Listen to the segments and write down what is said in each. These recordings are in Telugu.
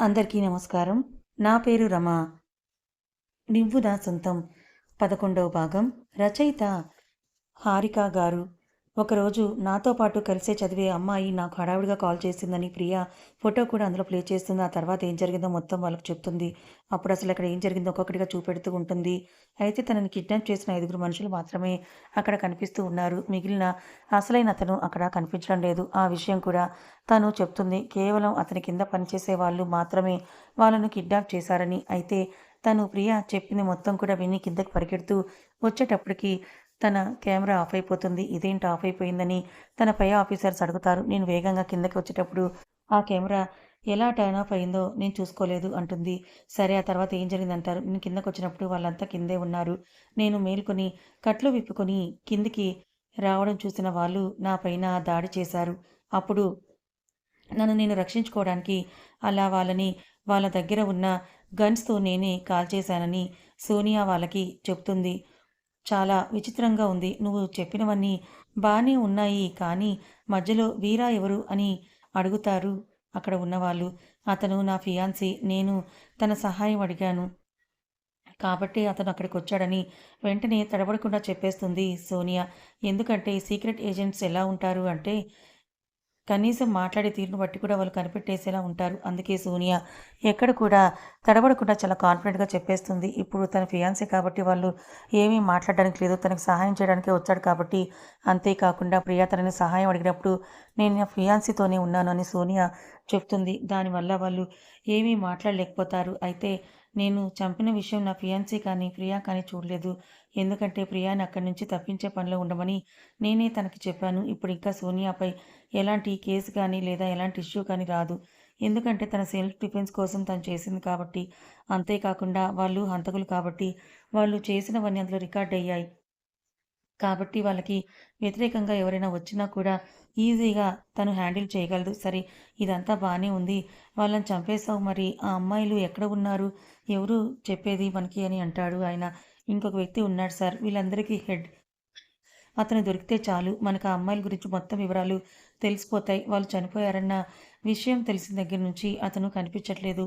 అందరికీ నమస్కారం. నా పేరు రమ. నువ్వు నా సొంతం. పదకొండవ భాగం రచయిత హారిక గారు. ఒకరోజు నాతో పాటు కలిసే చదివే అమ్మాయి నాకు హడావిడిగా కాల్ చేసిందని ప్రియా ఫోటో కూడా అందులో ప్లే చేస్తుంది. ఆ తర్వాత ఏం జరిగిందో మొత్తం వాళ్ళకి చెప్తుంది. అప్పుడు అసలు అక్కడ ఏం జరిగిందో ఒక్కొక్కటిగా చూపెడుతూ ఉంటుంది. అయితే తనని కిడ్నాప్ చేసిన ఐదుగురు మనుషులు మాత్రమే అక్కడ కనిపిస్తూ ఉన్నారు. మిగిలిన అసలైన అతను అక్కడ కనిపించడం లేదు. ఆ విషయం కూడా తను చెప్తుంది. కేవలం అతని కింద పనిచేసే వాళ్ళు మాత్రమే వాళ్ళను కిడ్నాప్ చేశారని. అయితే తను ప్రియా చెప్పింది మొత్తం కూడా విని కిందకి పరిగెడుతూ వచ్చేటప్పటికి తన కెమెరా ఆఫ్ అయిపోతుంది. ఇదేంటి ఆఫ్ అయిపోయిందని తన పై ఆఫీసర్స్ అడుగుతారు. నేను వేగంగా కిందకి వచ్చేటప్పుడు ఆ కెమెరా ఎలా టర్న్ ఆఫ్ అయిందో నేను చూసుకోలేదు అంటుంది. సరే ఆ తర్వాత ఏం జరిగిందంటారు? నేను కిందకు వచ్చినప్పుడు వాళ్ళంతా కిందే ఉన్నారు. నేను మేల్కొని కట్లు విప్పుకొని కిందికి రావడం చూసిన వాళ్ళు నా పైన దాడి చేశారు. అప్పుడు నన్ను నేను రక్షించుకోవడానికి అలా వాళ్ళని వాళ్ళ దగ్గర ఉన్న గన్స్తో నేనే కాల్ చేశానని సోనియా వాళ్ళకి చెప్తుంది. చాలా విచిత్రంగా ఉంది. నువ్వు చెప్పినవన్నీ బాగానే ఉన్నాయి కానీ మధ్యలో వీరా ఎవరు అని అడుగుతారు అక్కడ ఉన్నవాళ్ళు. అతను నా ఫియాన్సీ నేను తన సహాయం అడిగాను. కాబట్టి అతను అక్కడికి వచ్చాడని వెంటనే తడబడకుండా చెప్పేస్తుంది సోనియా. ఎందుకంటే సీక్రెట్ ఏజెంట్స్ ఎలా ఉంటారు అంటే కనీసం మాట్లాడే తీరును బట్టి కూడా వాళ్ళు కనిపెట్టేసేలా ఉంటారు. అందుకే సోనియా ఎక్కడ కూడా తడబడకుండా చాలా కాన్ఫిడెంట్గా చెప్పేస్తుంది. ఇప్పుడు తన ఫియాన్సీ కాబట్టి వాళ్ళు ఏమీ మాట్లాడడానికి లేదు. తనకు సహాయం చేయడానికే వచ్చాడు కాబట్టి అంతేకాకుండా ప్రియా తనని సహాయం అడిగినప్పుడు నేను నా ఫియాన్సీతోనే ఉన్నాను అని సోనియా చెప్తుంది. దానివల్ల వాళ్ళు ఏమీ మాట్లాడలేకపోతారు. అయితే నేను చంపిన విషయం నా ఫియాన్సీ కానీ ప్రియా కానీ చూడలేదు. ఎందుకంటే ప్రియాని అక్కడి నుంచి తప్పించే పనిలో ఉండమని నేనే తనకి చెప్పాను. ఇప్పుడు ఇంకా సోనియాపై ఎలాంటి కేసు కానీ లేదా ఎలాంటి ఇష్యూ కానీ రాదు. ఎందుకంటే తన సెల్ఫ్ డిఫెన్స్ కోసం తను చేసింది కాబట్టి. అంతేకాకుండా వాళ్ళు హంతకులు కాబట్టి వాళ్ళు చేసినవన్నీ అందులో రికార్డ్ అయ్యాయి. కాబట్టి వాళ్ళకి వ్యతిరేకంగా ఎవరైనా వచ్చినా కూడా ఈజీగా తను హ్యాండిల్ చేయగలదు. సరే ఇదంతా బాగానే ఉంది. వాళ్ళని చంపేశావు మరి. ఆ అమ్మాయిలు ఎక్కడ ఉన్నారు? ఎవరు చెప్పేది మనకి అని అంటాడు ఆయన. ఇంకొక వ్యక్తి ఉన్నాడు సార్. వీళ్ళందరికీ హెడ్. అతను దొరికితే చాలు. మనకు ఆ అమ్మాయిల గురించి మొత్తం వివరాలు తెలిసిపోతాయి. వాళ్ళు చనిపోయారన్న విషయం తెలిసిన దగ్గర నుంచి అతను కనిపించట్లేదు.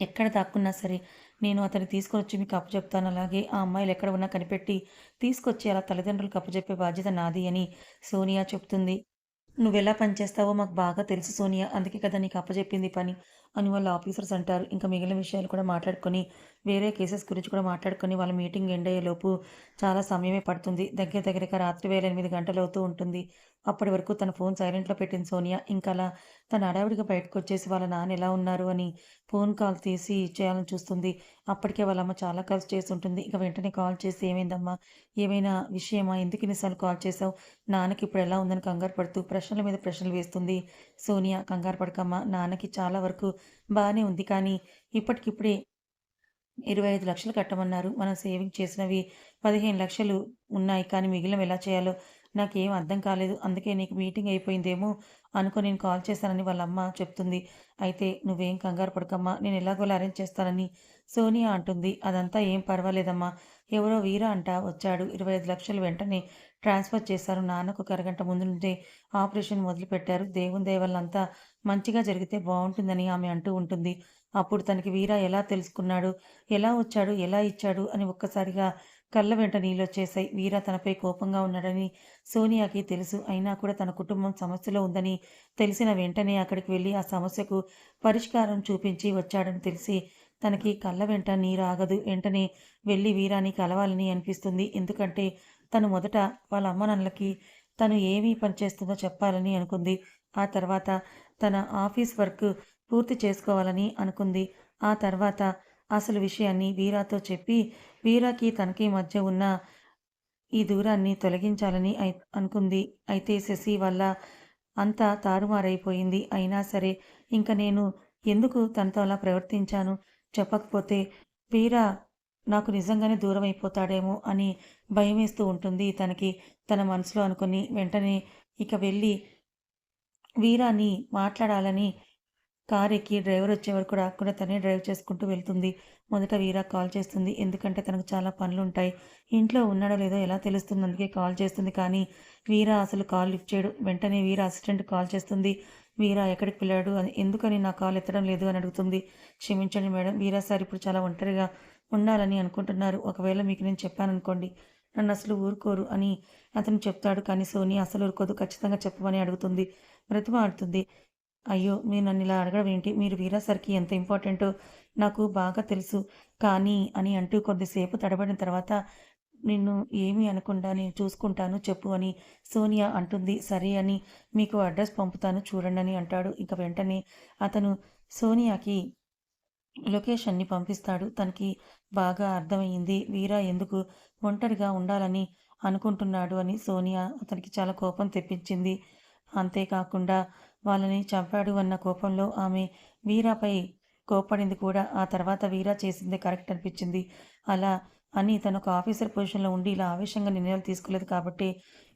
ఎక్కడ దాక్కున్నా సరే నేను అతన్ని తీసుకొని వచ్చి మీకు అప్పచెప్తాను అలాగే ఆ అమ్మాయిలు ఎక్కడ ఉన్నా కనిపెట్టి తీసుకొచ్చి అలా తల్లిదండ్రులకు అప్పచెప్పే బాధ్యత నాది అని సోనియా చెప్తుంది. నువ్వెలా పనిచేస్తావో మాకు బాగా తెలుసు సోనియా. అందుకే కదా నీకు అప్పచెప్పింది పని అని వాళ్ళ ఆఫీసర్స్ అంటారు. ఇంకా మిగిలిన విషయాలు కూడా మాట్లాడుకొని వేరే కేసెస్ గురించి కూడా మాట్లాడుకొని వాళ్ళ మీటింగ్ ఎండ్ అయ్యేలోపు చాలా సమయమే పడుతుంది. దగ్గర దగ్గరగా రాత్రి వేల ఎనిమిది గంటలు అవుతూ ఉంటుంది. అప్పటి వరకు తన ఫోన్ సైలెంట్లో పెట్టింది సోనియా. ఇంకా అలా తన అడావిడిగా బయటకు వచ్చేసి వాళ్ళ నాన్న ఎలా ఉన్నారు అని ఫోన్ కాల్ తీసి చేయాలని చూస్తుంది. అప్పటికే వాళ్ళ అమ్మ చాలా కాల్స్ చేస్తుంటుంది. ఇక వెంటనే కాల్ చేసి ఏమైందమ్మా? ఏమైనా విషయమా? ఎందుకు ఇన్నిసార్లు కాల్ చేసావు నాన్నకి ఇప్పుడు ఎలా ఉందని కంగారు పడుతూ ప్రశ్నల మీద ప్రశ్నలు వేస్తుంది. సోనియా కంగారు పడకమ్మా. నాన్నకి చాలా వరకు బాగానే ఉంది కానీ ఇప్పటికిప్పుడే ఇరవై ఐదు లక్షలు కట్టమన్నారు. మనం సేవింగ్ చేసినవి పదిహేను లక్షలు ఉన్నాయి కానీ మిగిలిన ఎలా చేయాలో నాకేం అర్థం కాలేదు. అందుకే నీకు మీటింగ్ అయిపోయిందేమో అనుకో నేను కాల్ చేశానని వాళ్ళ అమ్మ చెప్తుంది. అయితే నువ్వేం కంగారు పడకమ్మా నేను ఎలాగోలా అరేంజ్ చేస్తానని సోనియా అంటుంది. అదంతా ఏం పర్వాలేదమ్మా. ఎవరో వీర అంట వచ్చాడు. ఇరవై ఐదు లక్షలు వెంటనే ట్రాన్స్ఫర్ చేశారు. నాన్నకు ఒక అరగంట ముందు నుండే ఆపరేషన్ మొదలుపెట్టారు. దేవుని దేవల్లంతా మంచిగా జరిగితే బాగుంటుందని ఆమె అంటూ ఉంటుంది. అప్పుడు తనకి వీరా ఎలా తెలుసుకున్నాడు? ఎలా వచ్చాడు? ఎలా ఇచ్చాడు? అని ఒక్కసారిగా కళ్ళ వెంట నీళ్ళు వచ్చేసాయి తనపై కోపంగా ఉన్నాడని సోనియాకి తెలుసు. అయినా కూడా తన కుటుంబం సమస్యలో ఉందని తెలిసిన వెంటనే అక్కడికి వెళ్ళి ఆ సమస్యకు పరిష్కారం చూపించి వచ్చాడని తెలిసి తనకి కళ్ళ వెంట నీరు ఆగదు. వెంటనే వెళ్ళి వీరాని కలవాలని అనిపిస్తుంది. ఎందుకంటే తను మొదట వాళ్ళ అమ్మ నాన్నలకి తను ఏమీ పనిచేస్తుందో చెప్పాలని అనుకుంది. ఆ తర్వాత తన ఆఫీస్ వర్క్ పూర్తి చేసుకోవాలని అనుకుంది. ఆ తర్వాత అసలు విషయాన్ని వీరాతో చెప్పి వీరాకి తనకి మధ్య ఉన్న ఈ దూరాన్ని తొలగించాలని అనుకుంది. అయితే శశి వల్ల అంతా తారుమారైపోయింది. అయినా సరే ఇంకా నేను ఎందుకు తనతో అలా ప్రవర్తించాను? చెప్పకపోతే వీరా నాకు నిజంగానే దూరం అయిపోతాడేమో అని భయం వేస్తూ ఉంటుంది తనకి. తన మనసులో అనుకుని వెంటనే ఇక వెళ్ళి వీరాని మాట్లాడాలని కార్ ఎక్కి డ్రైవర్ వచ్చే వరకు రాకుండా తనే డ్రైవ్ చేసుకుంటూ వెళ్తుంది. మొదట వీరా కాల్ చేస్తుంది. ఎందుకంటే తనకు చాలా పనులు ఉంటాయి ఇంట్లో ఉన్నాడో లేదో ఎలా తెలుస్తుంది? అందుకే కాల్ చేస్తుంది. కానీ వీరా అసలు కాల్ లిఫ్ట్ చేయడు. వెంటనే వీరా అసిస్టెంట్ కాల్ చేస్తుంది. వీరా ఎక్కడికి వెళ్ళాడు? అని ఎందుకని నా కాల్ ఎత్తడం లేదు అని అడుగుతుంది. క్షమించండి మేడం. వీరా సార్ ఇప్పుడు చాలా ఒంటరిగా ఉండాలని అనుకుంటున్నారు. ఒకవేళ మీకు నేను చెప్పాననుకోండి. నన్ను అసలు ఊరుకోరు అని అతను చెప్తాడు. కానీ సోని అసలు ఊరుకోదు. ఖచ్చితంగా చెప్పమని అడుగుతుంది. బ్రతిమాడుతుంది అయ్యో మీరు నన్ను ఇలా అడగడం ఏంటి? మీరు వీరా సార్కి ఎంత ఇంపార్టెంటో నాకు బాగా తెలుసు. కానీ అని అంటూ కొద్దిసేపు తడబడిన తర్వాత నిన్ను ఏమీ అనకుండా నేను చూసుకుంటాను చెప్పు అని సోనియా అంటుంది. సరే అని మీకు అడ్రస్ పంపుతాను చూడండి అని అంటాడు. ఇక వెంటనే అతను సోనియాకి లొకేషన్ని పంపిస్తాడు. తనకి బాగా అర్థమయ్యింది. వీరా ఎందుకు ఒంటరిగా ఉండాలని అనుకుంటున్నాడు అని సోనియా అతనికి చాలా కోపం తెప్పించింది. అంతేకాకుండా వాళ్ళని చంపాడు అన్న కోపంలో ఆమె వీరాపై కోప్పడింది కూడా. ఆ తర్వాత వీరా చేసింది కరెక్ట్ అనిపించింది. అలా అని తను ఒక ఆఫీసర్ పొజిషన్లో ఉండి ఇలా ఆవేశంగా నిర్ణయాలు తీసుకోలేదు కాబట్టి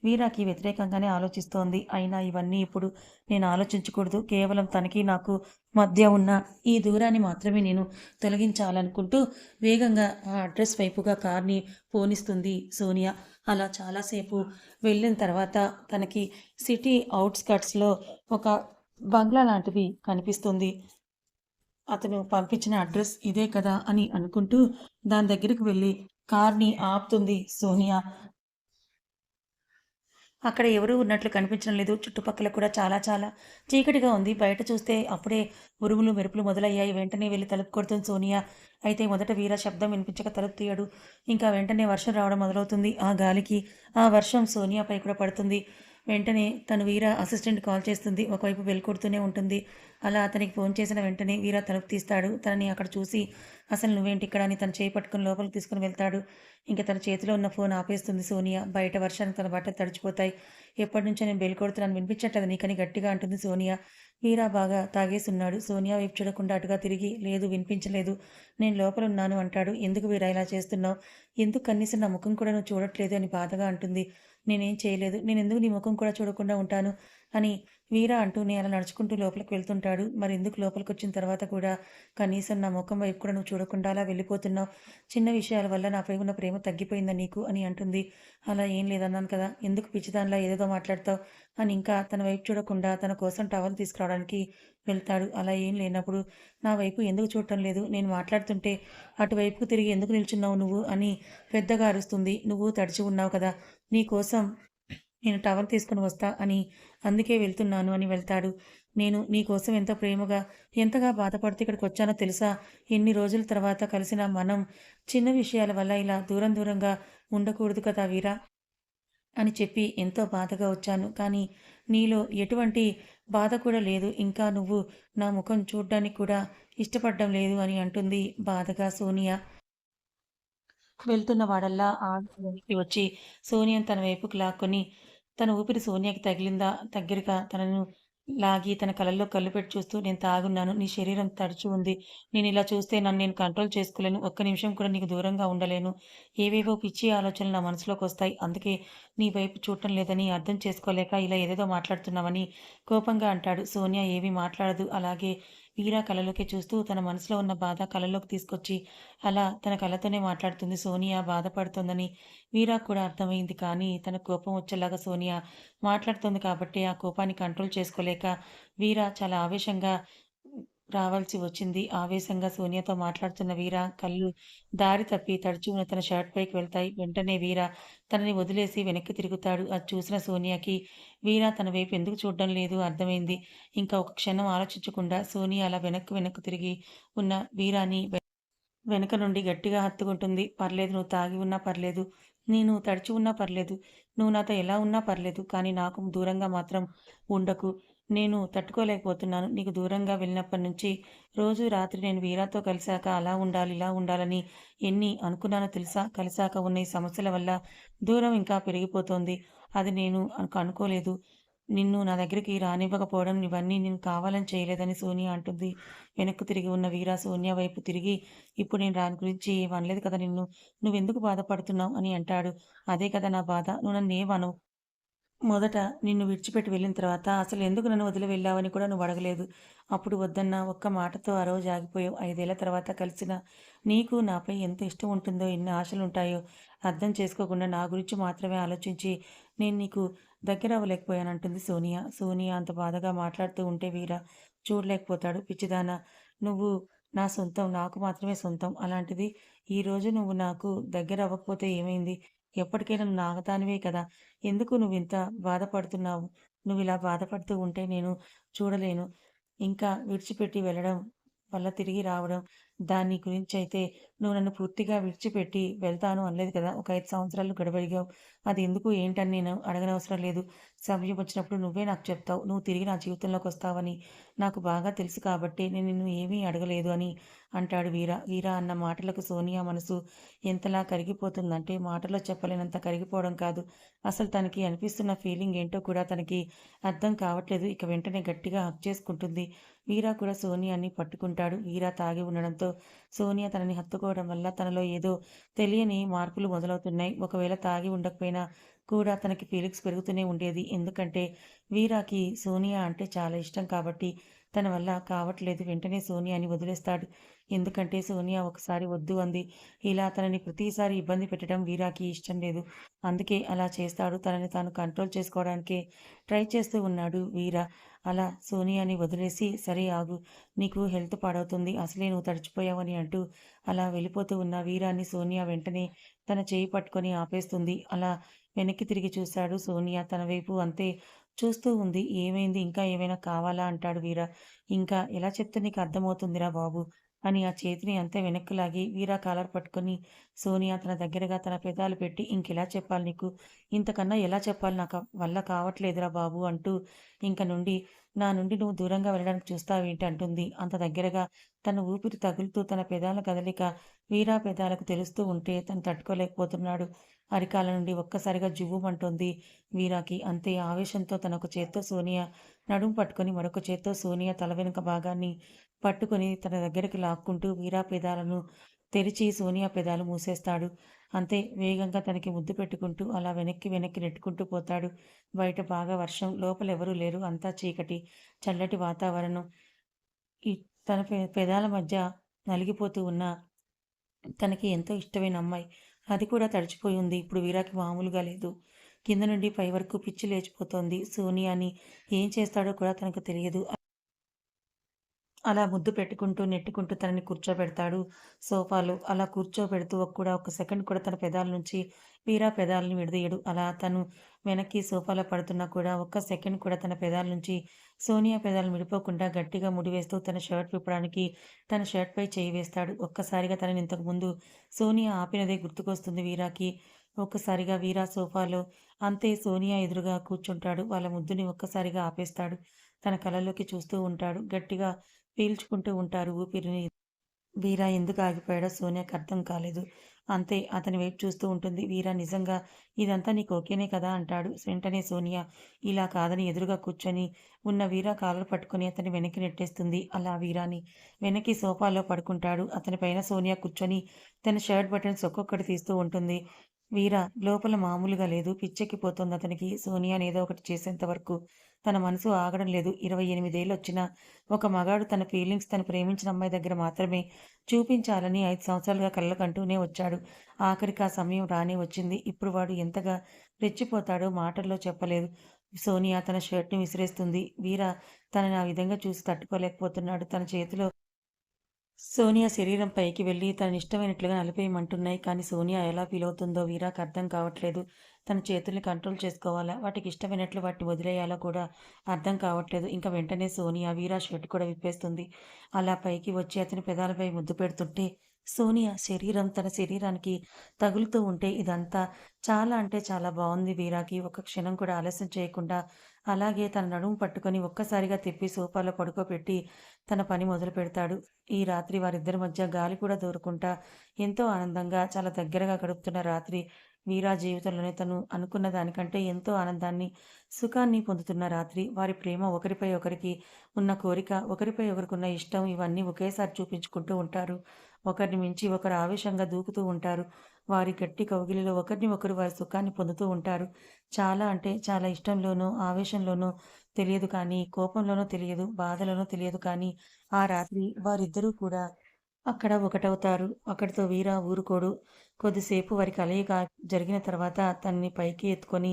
వీరాకి వ్యతిరేకంగానే ఆలోచిస్తోంది. అయినా ఇవన్నీ ఇప్పుడు నేను ఆలోచించకూడదు. కేవలం తనకి నాకు మధ్య ఉన్న ఈ దూరాన్ని మాత్రమే నేను తొలగించాలనుకుంటూ వేగంగా ఆ అడ్రస్ వైపుగా కార్ని పోనిస్తుంది సోనియా. అలా చాలాసేపు వెళ్ళిన తర్వాత తనకి సిటీ అవుట్స్కట్స్లో ఒక బంగ్లా లాంటివి కనిపిస్తుంది. అతను పంపించిన అడ్రస్ ఇదే కదా అని అనుకుంటూ దాని దగ్గరికి వెళ్ళి కార్ని ఆపుతుంది సోనియా. అక్కడ ఎవరూ ఉన్నట్లు కనిపించడం లేదు. చుట్టుపక్కల కూడా చాలా చాలా చీకటిగా ఉంది. బయట చూస్తే అప్పుడే ఉరుములు మెరుపులు మొదలయ్యాయి. వెంటనే వెళ్ళి తలుపు కొడుతుంది సోనియా. అయితే మొదట వీర శబ్దం వినిపించక తలుపు తీయడు. ఇంకా వెంటనే వర్షం రావడం మొదలవుతుంది. ఆ గాలికి ఆ వర్షం సోనియాపై కూడా పడుతుంది. వెంటనే తను వీర అసిస్టెంట్ కాల్ చేస్తుంది. ఒకవైపు బెల్ కొడుతూనే ఉంటుంది. అలా అతనికి ఫోన్ చేసిన వెంటనే వీర తలుపు తీస్తాడు. తనని అక్కడ చూసి అసలు నువ్వేంటి ఇక్కడ? అని తన చేయి పట్టుకుని లోపలికి తీసుకుని వెళ్తాడు. ఇంకా తన చేతిలో ఉన్న ఫోన్ ఆపేస్తుంది సోనియా. బయట వర్షానికి తన బట్టలు తడిచిపోతాయి. ఎప్పటి నుంచో నేను బెల్ కొడుతున్నాను. వినిపించట్లేదు. నీకని గట్టిగా అంటుంది సోనియా. వీరా బాగా తాగేసున్నాడు సోనియా వైపు చూడకుండా అటుగా తిరిగి లేదు వినిపించలేదు. నేను లోపల ఉన్నాను అంటాడు. ఎందుకు వీరా ఇలా చేస్తున్నావు? ఎందుకు కనీసం నా ముఖం కూడా నువ్వు చూడట్లేదు అని బాధగా అంటుంది. నేనేం చేయలేదు. నేను ఎందుకు నీ ముఖం కూడా చూడకుండా ఉంటాను? అని వీరా అంటూనే అలా నడుచుకుంటూ లోపలికి వెళ్తుంటాడు. మరి ఎందుకు లోపలికి వచ్చిన తర్వాత కూడా కనీసం నా ముఖం వైపు కూడా నువ్వు చూడకుండా అలా వెళ్ళిపోతున్నావు? చిన్న విషయాల వల్ల నాపై ఉన్న ప్రేమ తగ్గిపోయిందా నీకు? అని అంటుంది. అలా ఏం లేదన్నాను కదా. ఎందుకు పిచ్చిదానిలా ఏదేదో మాట్లాడతావు? అని ఇంకా తన వైపు చూడకుండా తన కోసం టవల్ తీసుకురావడానికి వెళ్తాడు. అలా ఏం లేనప్పుడు నా వైపు ఎందుకు చూడటం లేదు? నేను మాట్లాడుతుంటే అటువైపుకు తిరిగి ఎందుకు నిల్చున్నావు నువ్వు? అని పెద్దగా అరుస్తుంది. నువ్వు తడిచి ఉన్నావు కదా. నీకోసం నేను టవల్ తీసుకుని వస్తా అని అందుకే వెళ్తున్నాను అని వెళ్తాడు. నేను నీకోసం ఎంత ప్రేమగా ఎంతగా బాధపడితే ఇక్కడికి వచ్చానో తెలుసా? ఎన్ని రోజుల తర్వాత కలిసిన మనం చిన్న విషయాల వల్ల ఇలా దూరం దూరంగా ఉండకూడదు కదా వీరా? అని చెప్పి ఎంతో బాధగా వచ్చాను. కానీ నీలో ఎటువంటి బాధ కూడా లేదు. ఇంకా నువ్వు నా ముఖం చూడడానికి కూడా ఇష్టపడడం లేదు అని అంటుంది బాధగా సోనియా. వెళ్తున్న వాడల్లా ఆ వచ్చి సోనియాని తన వైపుకు లాక్కొని తన ఊపిరి సోనియాకి తగిలిందా? దగ్గరగా తనను లాగి తన కళ్ళల్లో కళ్ళు పెట్టి చూస్తూ నేను తాగున్నాను నీ శరీరం తడిచి ఉంది. నేను ఇలా చూస్తే నన్ను నేను కంట్రోల్ చేసుకోలేను. ఒక్క నిమిషం కూడా నీకు దూరంగా ఉండలేను. ఏవేవో పిచ్చి ఆలోచనలు నా మనసులోకి వస్తాయి. అందుకే నీ వైపు చూడటం లేదని అర్థం చేసుకోలేక ఇలా ఏదేదో మాట్లాడుతున్నావని కోపంగా అంటాడు. సోనియా ఏమీ మాట్లాడదు. అలాగే వీరా కళలోకి చూస్తూ తన మనసులో ఉన్న బాధ కళలోకి తీసుకొచ్చి అలా తన కళతోనే మాట్లాడుతుంది. సోనియా బాధపడుతుందని వీరా కూడా అర్థమైంది. కానీ తన కోపం వచ్చేలాగా సోనియా మాట్లాడుతుంది కాబట్టి ఆ కోపాన్ని కంట్రోల్ చేసుకోలేక వీరా చాలా ఆవేశంగా రావాల్సి వచ్చింది. ఆవేశంగా సోనియాతో మాట్లాడుతున్న వీర కళ్ళు దారి తప్పి తడిచి ఉన్న తన షర్ట్ పైకి వెళ్తాయి. వెంటనే వీర తనని వదిలేసి వెనక్కి తిరుగుతాడు. అది చూసిన సోనియాకి వీర తన వైపు ఎందుకు చూడడం లేదు? అర్థమైంది. ఇంకా ఒక క్షణం ఆలోచించకుండా సోనియా అలా వెనక్కు వెనక్కు తిరిగి ఉన్న వీరాని వెనక నుండి గట్టిగా హత్తుకుంటుంది. పర్లేదు నువ్వు తాగి ఉన్నా పర్లేదు. నేను తడిచి ఉన్నా పర్లేదు. నువ్వు నాతో ఎలా ఉన్నా పర్లేదు. కానీ నాకు దూరంగా మాత్రం ఉండకు. నేను తట్టుకోలేకపోతున్నాను. నీకు దూరంగా వెళ్ళినప్పటి నుంచి రోజు రాత్రి నేను వీరాతో కలిశాక అలా ఉండాలి ఇలా ఉండాలని ఎన్ని అనుకున్నానో తెలుసా? కలిశాక ఉన్న ఈ సమస్యల వల్ల దూరం ఇంకా పెరిగిపోతోంది. అది నేను అనుకోలేదు. నిన్ను నా దగ్గరికి రానివ్వకపోవడం ఇవన్నీ నేను కావాలని చేయలేదని సోనియా అంటుంది. వెనక్కు తిరిగి ఉన్న వీరా సోనియా వైపు తిరిగి ఇప్పుడు నేను దాని గురించి ఏమనలేదు కదా నిన్ను? నువ్వెందుకు బాధపడుతున్నావు? అని అంటాడు. అదే కదా నా బాధ. నువ్వు నన్ను ఏమను మొదట నిన్ను విడిచిపెట్టి వెళ్ళిన తర్వాత అసలు ఎందుకు నన్ను వదిలి వెళ్ళావని కూడా నువ్వు అడగలేదు అప్పుడు వద్దన్న ఒక్క మాటతో ఆ రోజు ఆగిపోయావు ఐదేళ్ళ తర్వాత కలిసిన నీకు నాపై ఎంత ఇష్టం ఉంటుందో ఎన్ని ఆశలు ఉంటాయో అర్థం చేసుకోకుండా నా గురించి మాత్రమే ఆలోచించి నేను నీకు దగ్గర అవ్వలేకపోయానంటుంది సోనియా. సోనియా అంత బాధగా మాట్లాడుతూ ఉంటే వీర చూడలేకపోతాడు. పిచ్చిదానా! నువ్వు నా సొంతం. నాకు మాత్రమే సొంతం. అలాంటిది ఈరోజు నువ్వు నాకు దగ్గర అవ్వకపోతే ఏమైంది? ఎప్పటికైనా నువ్వు నాగదానివే కదా! ఎందుకు నువ్వింత బాధపడుతున్నావు? నువ్వు ఇలా బాధపడుతూ ఉంటే నేను చూడలేను. ఇంకా విడిచిపెట్టి వెళ్ళడం వల్ల తిరిగి రావడం, దాని గురించయితే నువ్వు నన్ను పూర్తిగా విడిచిపెట్టి వెళ్తాను అనలేదు కదా! ఒక ఐదు సంవత్సరాలు గడబడిగావు అది ఎందుకు, ఏంటని నేను అడగనవసరం లేదు. సమయం వచ్చినప్పుడు నువ్వే నాకు చెప్తావు. నువ్వు తిరిగి నా జీవితంలోకి వస్తావని నాకు బాగా తెలుసు కాబట్టి నేను నిన్ను ఏమీ అడగలేదు అని అంటాడు వీరా వీరా అన్న మాటలకు సోనియా మనసు ఎంతలా కరిగిపోతుందంటే మాటలో చెప్పలేనంత కరిగిపోవడం కాదు. అసలు తనకి అనిపిస్తున్న ఫీలింగ్ ఏంటో కూడా తనకి అర్థం కావట్లేదు. ఇక వెంటనే గట్టిగా హక్ చేసుకుంటుంది. వీరా కూడా సోనియాని పట్టుకుంటాడు. వీరా తాగి ఉండడంతో సోనియా తనని హత్తుకోవడం వల్ల తనలో ఏదో తెలియని మార్పులు మొదలవుతున్నాయి. ఒకవేళ తాగి ఉండకపోయినా కూడా తనకి ఫీలింగ్స్ పెరుగుతూనే ఉండేది. ఎందుకంటే వీరాకి సోనియా అంటే చాలా ఇష్టం కాబట్టి తన వల్ల కావట్లేదు. వెంటనే సోనియాని వదిలేస్తాడు. ఎందుకంటే సోనియా ఒకసారి వద్దు అంది. ఇలా తనని ప్రతిసారి ఇబ్బంది పెట్టడం వీరాకి ఇష్టం లేదు. అందుకే అలా చేస్తాడు. తనని తాను కంట్రోల్ చేసుకోవడానికే ట్రై చేస్తూ ఉన్నాడు వీరా అలా సోనియాని వదిలేసి సరే ఆగు. నీకు హెల్త్ పాడవుతుంది. అసలే నువ్వు తడిచిపోయావని అంటూ అలా వెళ్ళిపోతూ ఉన్న వీరాన్ని సోనియా వెంటనే తన చేయి పట్టుకొని ఆపేస్తుంది. అలా వెనక్కి తిరిగి చూశాడు సోనియా తన వైపు అంతే చూస్తూ ఉంది. ఏమైంది? ఇంకా ఏమైనా కావాలా? అంటాడు వీరా ఇంకా ఎలా చెప్తే నీకు అర్థమవుతుందిరా బాబు! అని ఆ చేతిని అంతే వెనక్కి లాగి వీరా కాలర్ పట్టుకొని సోనియా తన దగ్గరగా తన పెదాలు పెట్టి ఇంకెలా చెప్పాలి నీకు? ఇంతకన్నా ఎలా చెప్పాలి? నాకు వల్ల కావట్లేదురా బాబు! అంటూ ఇంక నుండి నా నుండి నువ్వు దూరంగా వెళ్ళడానికి చూస్తావేంటి? అంటుంది. అంత దగ్గరగా తన ఊపిరి తగులుతూ తన పెదాల కదలిక వీరా పెదాలకు తెలుస్తూ ఉంటే తను తట్టుకోలేకపోతున్నాడు. అరికాల నుండి ఒక్కసారిగా జువ్వుమంటోంది వీరాకి. అంతే ఆవేశంతో తనొక చేత్తో సోనియా నడుము పట్టుకొని మరొక చేత్తో సోనియా తల వెనుక భాగాన్ని పట్టుకొని తన దగ్గరికి లాక్కుంటూ వీరా పెదాలను తెరిచి సోనియా పెదాలు మూసేస్తాడు. అంతే వేగంగా తనకి ముద్దు పెట్టుకుంటూ అలా వెనక్కి వెనక్కి నెట్టుకుంటూ పోతాడు. బయట బాగా వర్షం. లోపల ఎవరూ లేరు. అంతా చీకటి. చల్లటి వాతావరణం. ఈ తన పె పెదాల మధ్య నలిగిపోతూ ఉన్న తనకి ఎంతో ఇష్టమైన అమ్మాయి. అది కూడా తడిచిపోయి ఉంది. ఇప్పుడు వీరాకి మామూలుగా లేదు. కింద నుండి పై వరకు పిచ్చి లేచిపోతోంది. సోనియాని ఏం చేస్తాడో కూడా తనకు తెలియదు. అలా ముద్దు పెట్టుకుంటూ, నెట్టుకుంటూ తనని కూర్చోబెడతాడు సోఫాలో. అలా కూర్చోబెడుతూ కూడా ఒక సెకండ్ కూడా తన పెదాల నుంచి వీరా పెదాలని విడదీయడు. అలా తను వెనక్కి సోఫాలో పడుతున్నా కూడా ఒక్క సెకండ్ కూడా తన పెదాల నుంచి సోనియా పెదాలను విడిపోకుండా గట్టిగా ముడివేస్తూ తన షర్ట్ విప్పడానికి తన షర్ట్‌పై చేయి వేస్తాడు. ఒక్కసారిగా తనని ఇంతకుముందు సోనియా ఆపినదే గుర్తుకొస్తుంది వీరాకి. ఒక్కసారిగా వీరా సోఫాలో అంతే సోనియా ఎదురుగా కూర్చుంటాడు. వాళ్ళ ముద్దుని ఒక్కసారిగా ఆపేస్తాడు. తన కళ్ళలోకి చూస్తూ ఉంటాడు. గట్టిగా పీల్చుకుంటూ ఉంటారు ఊపిరిని. వీరా ఎందుకు ఆగిపోయాడో సోనియాకి అర్థం కాలేదు. అంతే అతని వైపు చూస్తూ ఉంటుంది. వీరా నిజంగా ఇదంతా నీకు ఓకేనే కదా! అంటాడు. వెంటనే సోనియా ఇలా కాదని ఎదురుగా కూర్చొని ఉన్న వీరా కాలర్ పట్టుకొని అతని వెనక్కి నెట్టేస్తుంది. అలా వీరాని వెనక్కి సోఫాలో పడుకుంటాడు. అతని పైన సోనియా కూర్చొని తన షర్ట్ బటన్స్ ఒక్కొక్కటి తీస్తూ ఉంటుంది. వీరా లోపల మామూలుగా లేదు. పిచ్చెక్కిపోతుంది అతనికి. సోనియాని ఏదో ఒకటి చేసేంత వరకు తన మనసు ఆగడం లేదు. ఇరవై ఎనిమిదేళ్ళొచ్చినా ఒక మగాడు తన ఫీలింగ్స్ తను ప్రేమించిన అమ్మాయి దగ్గర మాత్రమే చూపించాలని ఐదు సంవత్సరాలుగా కళ్ళకంటూనే వచ్చాడు. ఆఖరికి ఆ సమయం రానే వచ్చింది. ఇప్పుడు వాడు ఎంతగా రెచ్చిపోతాడో మాటల్లో చెప్పలేదు. సోనియా తన షర్ట్‌ని విసిరేస్తుంది. వీర తనని ఆ విధంగా చూసి తట్టుకోలేకపోతున్నాడు. తన చేతిలో సోనియా శరీరం పైకి వెళ్ళి తననిష్టమైనట్లుగా నలిపేయమంటున్నాయి. కానీ సోనియా ఎలా ఫీల్ అవుతుందో వీరాకి అర్థం కావట్లేదు. తన చేతుల్ని కంట్రోల్ చేసుకోవాలా? వాటికి ఇష్టమైనట్లు వాటిని వదిలేయాలో కూడా అర్థం కావట్లేదు. ఇంకా వెంటనే సోనియా వీరా షర్ట్ కూడా విప్పేస్తుంది. అలా పైకి వచ్చి అతని పెదాలపై ముద్దు పెడుతుంటే సోనియా శరీరం తన శరీరానికి తగులుతూ ఉంటే ఇదంతా చాలా అంటే చాలా బాగుంది వీరాకి. ఒక క్షణం కూడా ఆలస్యం చేయకుండా అలాగే తన నడుము పట్టుకొని ఒక్కసారిగా తిప్పి సోఫాలో పడుకోబెట్టి తన పని మొదలు పెడతాడు ఈ రాత్రి వారిద్దరి మధ్య గాలి కూడా దూరకుండా ఎంతో ఆనందంగా చాలా దగ్గరగా గడుపుతున్న రాత్రి వీరా జీవితంలోనే తను అనుకున్న దానికంటే ఎంతో ఆనందాన్ని, సుఖాన్ని పొందుతున్న రాత్రి. వారి ప్రేమ ఒకరిపై ఒకరికి ఉన్న కోరిక, ఒకరిపై ఒకరికున్న ఇష్టం ఇవన్నీ ఒకేసారి చూపించుకుంటూ ఉంటారు. ఒకరిని మించి ఒకరు ఆవేశంగా దూకుతూ ఉంటారు. వారి గట్టి కౌగిలిలో ఒకరిని ఒకరు వారి సుఖాన్ని పొందుతూ ఉంటారు. చాలా అంటే చాలా ఇష్టంలోనూ ఆవేశంలోనో తెలియదు కానీ, కోపంలోనో తెలియదు, బాధలోనూ తెలియదు కానీ, ఆ రాత్రి వారిద్దరూ కూడా అక్కడ ఒకటవుతారు. అక్కడితో వీరా ఊరుకోడు. కొద్దిసేపు వారి కలయిక జరిగిన తర్వాత తన్ని పైకి ఎత్తుకొని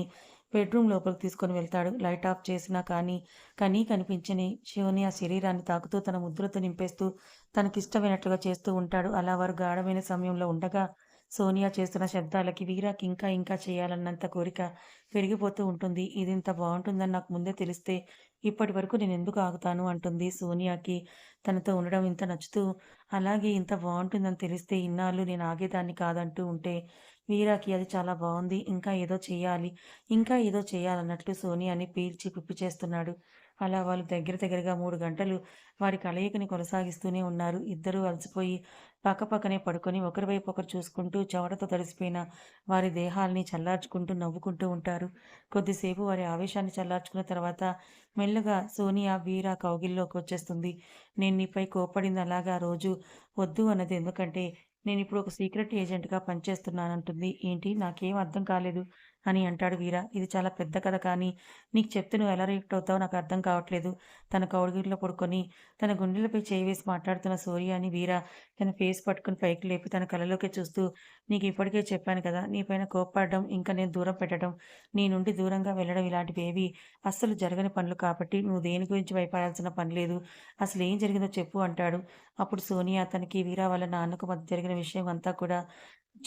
బెడ్రూమ్ లోపలికి తీసుకొని వెళ్తాడు. లైట్ ఆఫ్ చేసినా కానీ కనీ కనిపించని శివుని ఆ శరీరాన్ని తాకుతూ తన ముద్రతో నింపేస్తూ తనకిష్టమైనట్లుగా చేస్తూ ఉంటాడు. అలా వారు గాఢమైన సమయంలో ఉండగా సోనియా చేస్తున్న శబ్దాలకి వీరాకి ఇంకా ఇంకా చేయాలన్నంత కోరిక పెరిగిపోతూ ఉంటుంది. ఇది ఇంత బాగుంటుందని నాకు ముందే తెలిస్తే ఇప్పటి వరకు నేను ఎందుకు ఆగుతాను అంటుంది సోనియాకి. తనతో ఉండడం ఇంత నచ్చుతూ అలాగే ఇంత బాగుంటుందని తెలిస్తే ఇన్నాళ్ళు నేను ఆగేదాన్ని కాదంటూ ఉంటే వీరాకి అది చాలా బాగుంది. ఇంకా ఏదో చేయాలి. ఇంకా ఏదో చేయాలన్నట్లు సోనియాని పీల్చి పిప్పి చేస్తున్నాడు. అలా వాళ్ళు దగ్గర దగ్గరగా మూడు గంటలు వారి కలయికని కొనసాగిస్తూనే ఉన్నారు. ఇద్దరూ అలసిపోయి పక్కపక్కనే పడుకొని ఒకరి వైపు ఒకరు చూసుకుంటూ చెవడతో తడిసిపోయిన వారి దేహాల్ని చల్లార్చుకుంటూ నవ్వుకుంటూ ఉంటారు. కొద్దిసేపు వారి ఆవేశాన్ని చల్లార్చుకున్న తర్వాత మెల్లగా సోనియా వీరా కౌగిల్లోకి వచ్చేస్తుంది. నేను నీపై కోపడింది అలాగా రోజు వద్దు అన్నది ఎందుకంటే నేను ఇప్పుడు ఒక సీక్రెట్ ఏజెంట్గా పనిచేస్తున్నానంటుంది. ఏంటి? నాకేం అర్థం కాలేదు. అని అంటాడు వీర. ఇది చాలా పెద్ద కథ కానీ నీకు చెప్తే నువ్వు ఎలా రియాక్ట్ అవుతావో నాకు అర్థం కావట్లేదు. తన కౌడిగిరిలో పడుకొని తన గుండెలపై చేయి వేసి మాట్లాడుతున్న సూర్య అని వీర తన ఫేస్ పట్టుకుని పైకి లేపి తన కళ్ళలోకి చూస్తూ నీకు ఇప్పటికే చెప్పాను కదా నీపైన కోప్పడడం ఇంకా నేను దూరం పెట్టడం నీ నుండి దూరంగా వెళ్ళడం ఇలాంటివేవి అస్సలు జరగని పనులు కాబట్టి నువ్వు దేని గురించి భయపడాల్సిన పని లేదు. అసలు ఏం జరిగిందో చెప్పు అంటాడు. అప్పుడు సోనియా తనకి వీరా వాళ్ళ నాన్నకు మధ్య జరిగిన విషయం అంతా కూడా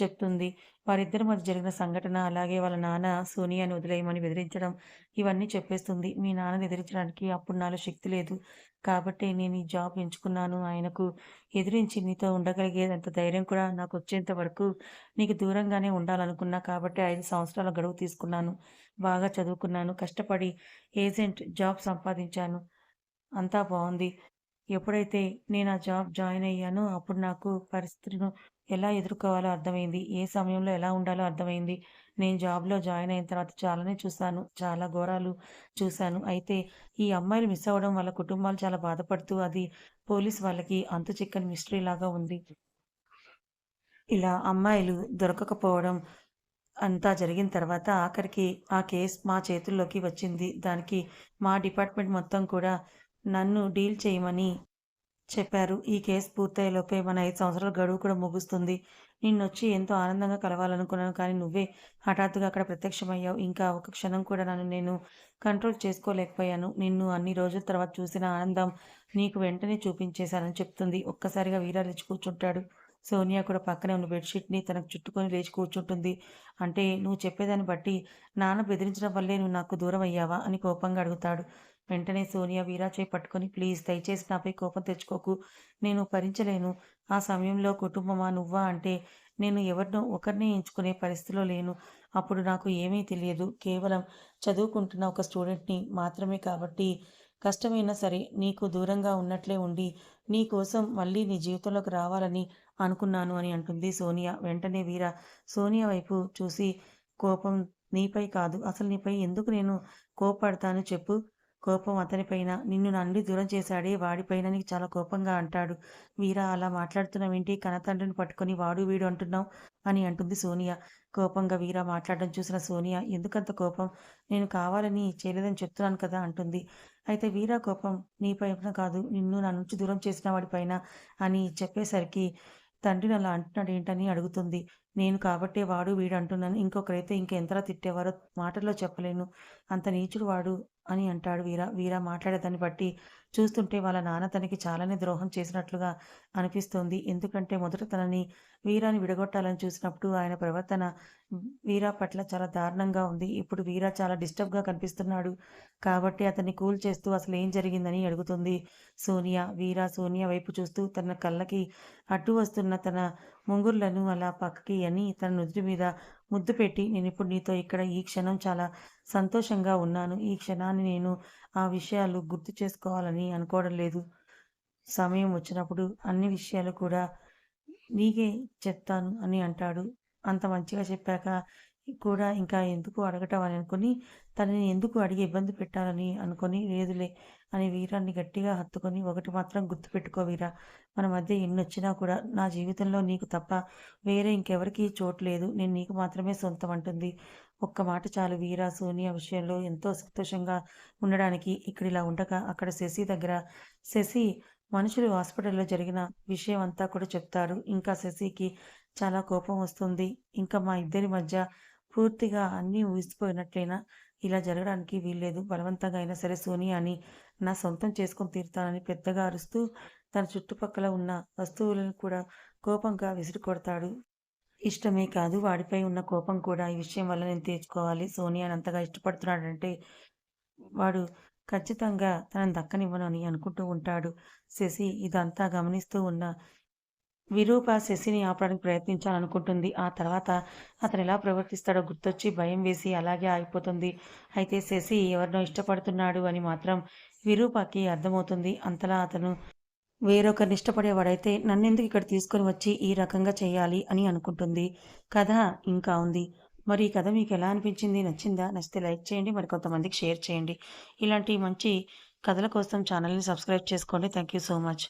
చెప్తుంది. వారిద్దరి మధ్య జరిగిన సంఘటన అలాగే వాళ్ళ నాన్న సోనియాని వదిలేయమని బెదిరించడం ఇవన్నీ చెప్పేస్తుంది. మీ నాన్నని ఎదిరించడానికి అప్పుడు నాలో శక్తి లేదు. కాబట్టి నేను ఈ జాబ్ ఎంచుకున్నాను. ఆయనకు ఎదిరించి నీతో ఉండగలిగేంత ధైర్యం కూడా నాకు వచ్చేంత వరకు నీకు దూరంగానే ఉండాలనుకున్నా. కాబట్టి ఐదు సంవత్సరాల గడువు తీసుకున్నాను. బాగా చదువుకున్నాను. కష్టపడి ఏజెంట్ జాబ్ సంపాదించాను. అంతా బాగుంది. ఎప్పుడైతే నేను ఆ జాబ్ జాయిన్ అయ్యానో అప్పుడు నాకు పరిస్థితులను ఎలా ఎదుర్కోవాలో అర్థమైంది. ఏ సమయంలో ఎలా ఉండాలో అర్థమైంది. నేను జాబ్లో జాయిన్ అయిన తర్వాత చాలానే చూశాను. చాలా ఘోరాలు చూశాను. అయితే ఈ అమ్మాయిలు మిస్ అవ్వడం వల్ల కుటుంబాలు చాలా బాధపడుతూ అది పోలీస్ వాళ్ళకి అంతు చిక్కని మిస్టరీ లాగా ఉంది. ఇలా అమ్మాయిలు దొరకకపోవడం అంతా జరిగిన తర్వాత ఆఖరికి ఆ కేసు మా చేతుల్లోకి వచ్చింది. దానికి మా డిపార్ట్మెంట్ మొత్తం కూడా నన్ను డీల్ చేయమని చెప్పారు. ఈ కేసు పూర్తయ్యేలోపే మన ఐదు సంవత్సరాల గడువు కూడా ముగుస్తుంది. నిన్నొచ్చి ఎంతో ఆనందంగా కలవాలనుకున్నాను కానీ నువ్వే హఠాత్తుగా అక్కడ ప్రత్యక్షమయ్యావు. ఇంకా ఒక క్షణం కూడా నన్ను నేను కంట్రోల్ చేసుకోలేకపోయాను. నిన్ను అన్ని రోజుల తర్వాత చూసిన ఆనందం నీకు వెంటనే చూపించేశానని చెప్తుంది. ఒక్కసారిగా వీరా లేచి కూర్చుంటాడు. సోనియా కూడా పక్కనే ఉన్న బెడ్షీట్ని తనకు చుట్టుకొని లేచి కూర్చుంటుంది. అంటే నువ్వు చెప్పేదాన్ని బట్టి నాన్న బెదిరించడం వల్లే నువ్వు నాకు దూరం అయ్యావా అని కోపంగా అడుగుతాడు. వెంటనే సోనియా వీరా చేయి పట్టుకొని ప్లీజ్ దయచేసి నాపై కోపం తెచ్చుకోకు. నేను భరించలేను. ఆ సమయంలో కుటుంబమా నువ్వా అంటే నేను ఎవరినో ఒకరిని ఎంచుకునే పరిస్థితిలో లేను. అప్పుడు నాకు ఏమీ తెలియదు. కేవలం చదువుకుంటున్న ఒక స్టూడెంట్ని మాత్రమే కాబట్టి కష్టమైనా సరే నీకు దూరంగా ఉన్నట్లే ఉండి నీ కోసం మళ్ళీ నీ జీవితంలోకి రావాలని అనుకున్నాను అని అంటుంది సోనియా. వెంటనే వీర సోనియా వైపు చూసి కోపం నీపై కాదు. అసలు నీపై ఎందుకు నేను కోపడతాను చెప్పు. కోపం అతనిపైన. నిన్ను నండి దూరం చేశాడే వాడిపైన నీకు చాలా కోపంగా అంటాడు. వీరా అలా మాట్లాడుతున్నావేంటి? కనతండ్రిని పట్టుకొని వాడు వీడు అంటున్నావు అని అంటుంది సోనియా. కోపంగా వీరా మాట్లాడడం చూసిన సోనియా. ఎందుకంత కోపం? నేను కావాలని చేయలేదని చెప్తున్నాను కదా అంటుంది. అయితే వీరా కోపం నీపైన కాదు. నిన్ను నా నుంచి దూరం చేసిన వాడిపైన అని చెప్పేసరికి తండ్రిని అలా అంటున్నాడు ఏంటని అడుగుతుంది. నేను కాబట్టే వాడు వీడు అంటున్నాను. ఇంకొకరైతే ఇంకెంతలా తిట్టేవారో మాటల్లో చెప్పలేను. అంత నీచుడు వాడు అని అంటాడు వీరా. వీరా మాట్లాడేదాన్ని బట్టి చూస్తుంటే వాళ్ళ నాన్న తనకి చాలానే ద్రోహం చేసినట్లుగా అనిపిస్తోంది. ఎందుకంటే మొదట తనని వీరాని విడగొట్టాలని చూసినప్పుడు ఆయన ప్రవర్తన వీరా పట్ల చాలా దారుణంగా ఉంది. ఇప్పుడు వీరా చాలా డిస్టర్బ్గా కనిపిస్తున్నాడు కాబట్టి అతన్ని కూల్ చేస్తూ అసలు ఏం జరిగిందని అడుగుతుంది సోనియా. వీరా సోనియా వైపు చూస్తూ తన కళ్ళకి అడ్డు వస్తున్న తన ముంగుర్లను అలా పక్కకి అని తన నుదుటి మీద ముద్దు పెట్టి నేను ఇప్పుడు నీతో ఇక్కడ ఈ క్షణం చాలా సంతోషంగా ఉన్నాను. ఈ క్షణాన్ని నేను ఆ విషయాలు గుర్తు చేసుకోవాలని అనుకోవడం లేదు. సమయం వచ్చినప్పుడు అన్ని విషయాలు కూడా నీకే చెప్తాను అని అంటాడు. అంత మంచిగా చెప్పాక కూడా ఇంకా ఎందుకు అడగటం అని అనుకుని తనని ఎందుకు అడిగి ఇబ్బంది పెట్టాలని అనుకొని లేదులే అని వీరాన్ని గట్టిగా హత్తుకొని ఒకటి మాత్రం గుర్తుపెట్టుకో వీరా మన మధ్య ఎన్ని వచ్చినా కూడా నా జీవితంలో నీకు తప్ప వేరే ఇంకెవరికి చోటు లేదు నేను నీకు మాత్రమే సొంతం అంటుంది. ఒక్క మాట చాలు వీరా సోనియా విషయంలో ఎంతో సంతోషంగా ఉండడానికి ఇక్కడ ఇలా ఉండగా అక్కడ శశి దగ్గర శశి మనుషులు హాస్పిటల్లో జరిగిన విషయం అంతా కూడా చెప్తారు ఇంకా శశికి చాలా కోపం వస్తుంది. ఇంకా మా ఇద్దరి మధ్య పూర్తిగా అన్నీ ఊసిపోయినట్లయినా ఇలా జరగడానికి వీల్లేదు. బలవంతంగా అయినా సరే సోనియాని నా సొంతం చేసుకొని తీరుతానని పెద్దగా అరుస్తూ తన చుట్టుపక్కల ఉన్న వస్తువులను కూడా కోపంగా విసిరి కొడతాడు ఇష్టమే కాదు వాడిపై ఉన్న కోపం కూడా ఈ విషయం వల్ల నేను తీర్చుకోవాలి. సోనియాని అంతగా ఇష్టపడుతున్నాడంటే వాడు ఖచ్చితంగా తనని దక్కనివ్వను అని అనుకుంటూ ఉంటాడు. శశి ఇదంతా గమనిస్తూ ఉన్న విరూప శశిని ఆపడానికి ప్రయత్నించాలనుకుంటుంది. ఆ తర్వాత అతను ఎలా ప్రవర్తిస్తాడో గుర్తొచ్చి భయం వేసి అలాగే ఆగిపోతుంది. అయితే శశి ఎవరినో ఇష్టపడుతున్నాడు అని మాత్రం విరూపకి అర్థమవుతుంది. అంతలా అతను వేరొకరిని ఇష్టపడేవాడైతే నన్నెందుకు ఇక్కడ తీసుకొని వచ్చి ఈ రకంగా చేయాలి అని అనుకుంటుంది. కథ ఇంకా ఉంది. మరి ఈ కథ మీకు ఎలా అనిపించింది? నచ్చిందా? నచ్చితే లైక్ చేయండి. మరి కొంతమందికి షేర్ చేయండి. ఇలాంటి మంచి కథల కోసం ఛానల్ని సబ్స్క్రైబ్ చేసుకోండి. Thank you so much.